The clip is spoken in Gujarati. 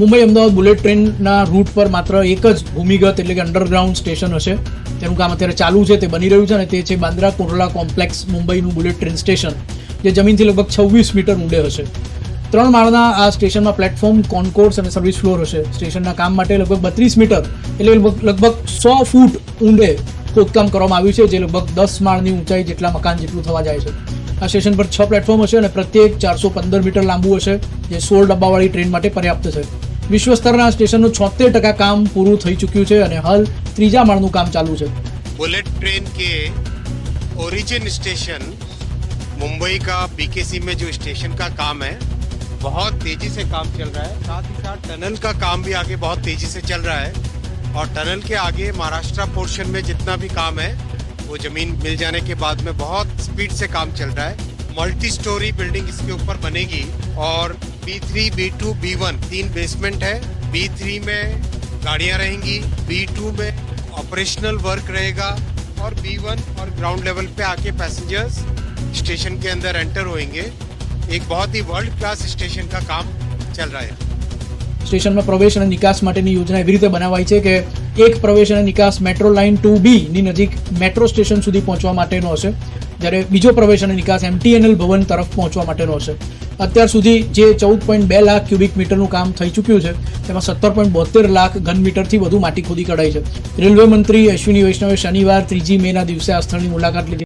મુંબઈ અમદાવાદ બુલેટ ટ્રેનના રૂટ પર માત્ર એક જ ભૂમિગત એટલે કે અંડરગ્રાઉન્ડ સ્ટેશન હશે તેનું કામ અત્યારે ચાલુ છે તે બની રહ્યું છે અને તે છે બાંદ્રા કોરલા કોમ્પ્લેક્સ મુંબઈનું બુલેટ ટ્રેન સ્ટેશન જે જમીનથી લગભગ છવ્વીસ મીટર ઊંડે હશે ત્રણ માળના આ સ્ટેશનમાં પ્લેટફોર્મ કોન્કોર્સ અને સર્વિસ ફ્લોર હશે સ્ટેશનના કામ માટે લગભગ બત્રીસ મીટર એટલે લગભગ સો ફૂટ ઊંડે ખોદકામ કરવામાં આવ્યું છે જે લગભગ દસ માળની ઊંચાઈ જેટલા મકાન જેટલું થવા જાય છે આ સ્ટેશન પર છ પ્લેટફોર્મ હશે અને પ્રત્યેક ચારસો પંદર મીટર લાંબુ હશે જે સોળ ડબ્બાવાળી ટ્રેન માટે પર્યાપ્ત છે विश्व स्तरना स्टेशन नो 76% काम पूरा થઈ ચુક્યું છે અને હાલ ત્રીજા માળનું કામ ચાલે છે. બુલેટ ટ્રેન કે ઓરિજિન સ્ટેશન મુંબઈ કા પીએકેસી મે જો સ્ટેશન કા કામ હે બહોત તેજી સે કામ ચલ રહા હે સાથ હી સાથ ટનલ કા કામ ભી આગે બહોત તેજી સે ચલ રહા હે ઓર ટનલ કે આગે મહારાષ્ટ્ર પોર્શન મે jitna bhi kaam hai wo zameen mil jane ke baad me bahut speed se kaam chal raha hai multi story building iske upar banegi aur B three B two B one तीन बेसमेंट है बी थ्री में गाड़ियां रहेंगी बी टू में ऑपरेशनल वर्क रहेगा और बी वन और ग्राउंड लेवल पे आके पैसेंजर्स स्टेशन के अंदर एंटर होंगे एक बहुत ही वर्ल्ड क्लास स्टेशन का काम चल रहा है स्टेशन में प्रवेश और निकास की योजना એવી રીતે બનાવાઈ છે કે એક પ્રવેશ અને નિકાસ મેટ્રો લાઇન 2B ની નજીક મેટ્રો સ્ટેશન સુધી પહોંચવા માટેનો હશે જ્યારે બીજો પ્રવેશ અને નિકાસ MTNL ભવન તરફ પહોંચવા માટેનો હશે અત્યાર સુધી જે ચૌદ પોઈન્ટ બે લાખ ક્યુબિક મીટરનું કામ થઈ ચૂક્યું છે તેમાં સત્તર પોઈન્ટ બોતેર લાખ ઘન મીટરથી વધુ માટી ખોદી કઢાઈ છે રેલવે મંત્રી અશ્વિની વૈષ્ણવે શનિવાર ત્રીજી મેના દિવસે આ સ્થળની મુલાકાત લીધી